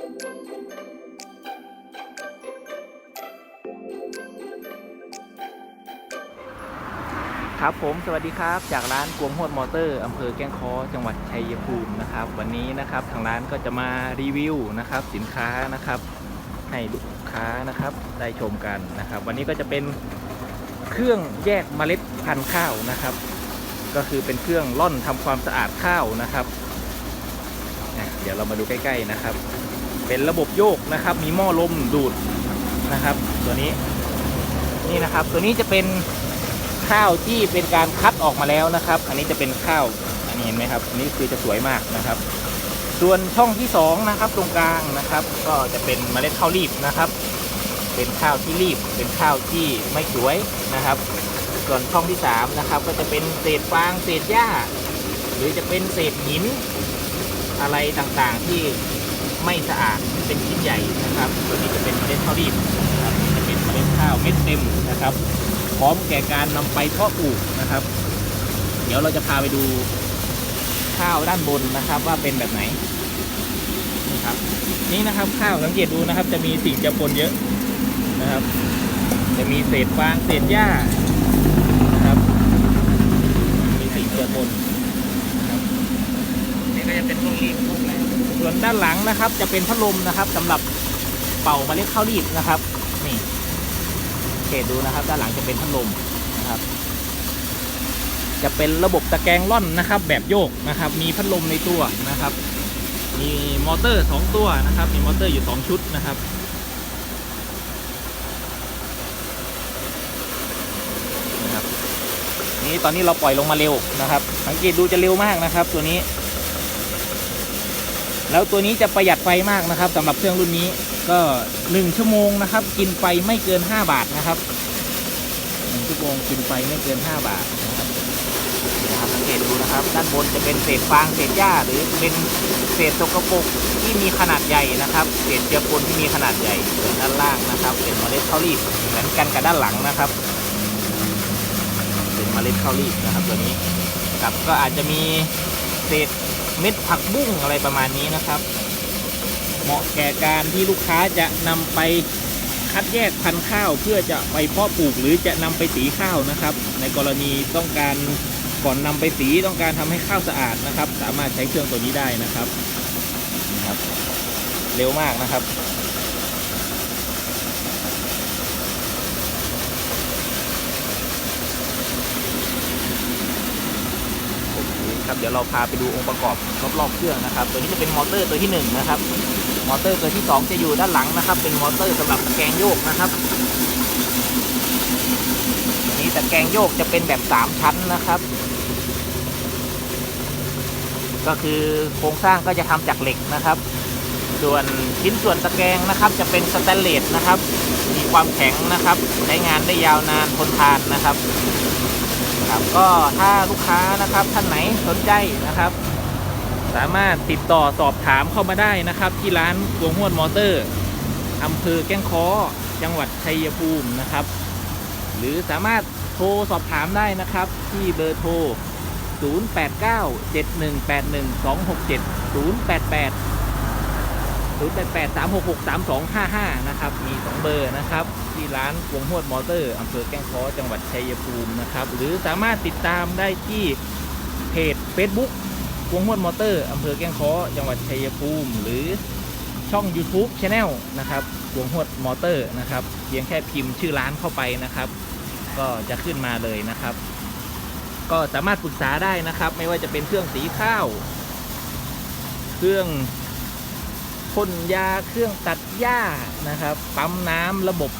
ครับผมสวัสดีครับจากร้านกวงหวดมอเตอร์อำเภอแก้งคอจังหวัดชัยภูมินะครับ วันนี้นะครับทางร้านก็จะมารีวิวนะครับสินค้านะครับให้ลูกค้านะครับได้ชมกันนะครับ วันนี้ก็จะเป็นเครื่องแยกเมล็ดพันธุ์ข้าวนะครับ ก็คือเป็นเครื่องล่อนทำความสะอาดข้าวนะครับ เดี๋ยวเรามาดูใกล้ ๆนะครับ เป็นระบบโยกนะครับ มีหม้อลมดูดนะครับ ตัวนี้นี่นะครับ ตัวนี้จะเป็นข้าวที่เป็นการคัดออกมาแล้วนะครับ อันนี้จะเป็นข้าวอันนี้เห็นไหมครับอันนี้คือจะสวยมากนะครับ ส่วนช่องที่สองนะครับตรงกลางนะครับ ก็จะเป็นเมล็ดข้าวรีบนะครับ เป็นข้าวที่รีบ เป็นข้าวที่ไม่สวยนะครับ ส่วนช่องที่สามนะครับก็จะเป็นเศษฟางเศษหญ้า หรือจะเป็นเศษหินอะไรต่างๆที่ ไม่สะอาดเป็นชิ้นใหญ่นะครับตัวนี้จะเป็นเมล็ดข้าวรีบนะครับจะเป็นเมล็ดข้าวเม็ดเต็มนะครับ พร้อมแก่การนำไปเพาะปลูกนะครับ เดี๋ยวเราจะพาไปดูข้าวด้านบนนะครับ ว่าเป็นแบบไหนนี่ครับ นี่นะครับข้าวสังเกตดูนะครับ จะมีสิ่งเจือปนเยอะนะครับ จะมีเศษฟางเศษหญ้านะครับ มีสิ่งเจือปนนะครับนี่ก็จะเป็นพวกรีบพวกอะไรส่วน ด้านหลังนะครับ จะเป็นพัดลมนะครับสำหรับเป่าเมล็ดข้าวรีบนะครับ นี่เกตดูนะครับ ด้านหลังจะเป็นพัดลมนะครับ จะเป็นระบบตะแกรงล่อนนะครับ แบบโยกนะครับ มีพัดลมในตัวนะครับ มีมอเตอร์สองตัวนะครับ มีมอเตอร์อยู่สองชุดนะครับนะครับนี่ตอนนี้เราปล่อยลงมาเร็วนะครับ สังเกตดูจะเร็วมากนะครับ ตัวนี้ แล้วตัวนี้จะประหยัดไฟมากนะครับสำหรับเครื่องรุ่นนี้ก็ 1 ชั่วโมงนะครับ กินไฟไม่เกิน 5 บาทนะครับ1ชั่วโมงกินไฟไม่เกิน 5 บาทนะครับนะครับสังเกตดูนะครับ ด้านบนจะเป็นเศษฟางเศษหญ้า หรือเป็นเศษสกปรกที่มีขนาดใหญ่นะครับ เศษเจือปนที่มีขนาดใหญ่ส่วนด้านล่างนะครับ เป็นเมล็ดข้าวรีบเหมือนกันกับด้านหลังนะครับ เป็นเมล็ดข้าวรีบนะครับ ตัวนี้ครับก็อาจจะมีเศษ เม็ดผักบุ้งอะไรประมาณนี้นะครับ เหมาะแก่การที่ลูกค้าจะนำไปคัดแยกพันธุ์ข้าวเพื่อจะไปเพาะปลูกหรือจะนำไปสีข้าวนะครับ ในกรณีต้องการก่อนนำไปสีต้องการทำให้ข้าวสะอาดนะครับ สามารถใช้เครื่องตัวนี้ได้นะครับครับ เร็วมากนะครับ เดี๋ยวเราพาไปดูองค์ประกอบรอบๆเครื่องนะครับ ตัวนี้จะเป็นมอเตอร์ตัวที่หนึ่งนะครับ มอเตอร์ตัวที่สองจะอยู่ด้านหลังนะครับ เป็นมอเตอร์สำหรับตะแกรงโยกนะครับตัวนี้ตะแกรงโยกจะเป็นแบบสามชั้นนะครับ ก็คือโครงสร้างก็จะทำจากเหล็กนะครับ ส่วนชิ้นส่วนตะแกรงนะครับจะเป็นสแตนเลสนะครับ มีความแข็งนะครับ ใช้งานได้ยาวนานทนทานนะครับ ครับก็ถ้าลูกค้านะครับท่านไหนสนใจนะครับ สามารถติดต่อสอบถามเข้ามาได้นะครับ ที่ร้านวงห้วนมอเตอร์อำเภอแก้งค้อจังหวัดชัยภูมินะครับ หรือสามารถโทรสอบถามได้นะครับ ที่เบอร์โทร 0897181267 088 088 366 3255 นะครับ มี 2 เบอร์นะครับ ที่ร้านวงหวดมอเตอร์อำเภอแก้งค้อจังหวัดชัยภูมินะครับ หรือสามารถติดตามได้ที่เพจ Facebook วงหวดมอเตอร์อำเภอแก้งค้อจังหวัดชัยภูมิ หรือช่อง YouTube Channel นะครับวงหวดมอเตอร์นะครับเพียงแค่พิมพ์ชื่อร้านเข้าไปนะครับ ก็จะขึ้นมาเลยนะครับ ก็สามารถปรึกษาได้นะครับ ไม่ว่าจะเป็นเครื่องสีข้าว เครื่อง พ่นยาเครื่องตัดหญ้านะครับ ปั๊มน้ำระบบ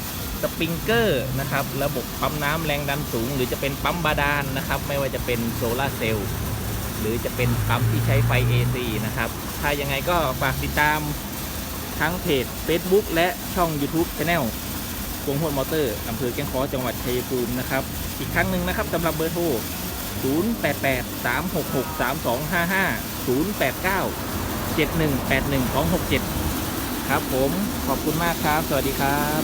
สปริงเกอร์นะครับ ระบบปั๊มน้ำแรงดันสูง หรือจะเป็นปั๊มบาดาลนะครับ ไม่ว่าจะเป็นโซลาเซลล์หรือจะเป็นปั๊มที่ใช้ไฟ AC นะครับ ถ้ายังไงก็ฝากติดตามทั้งเพจ Facebook และช่อง YouTube Channel กวงหวดมอเตอร์อำเภอแก้งคอจังหวัดชัยภูมินะครับ อีกครั้งหนึ่งนะครับสำหรับเบอร์โทร 088 366 3255 089 7181 267 ครับผมขอบคุณมากครับ สวัสดีครับ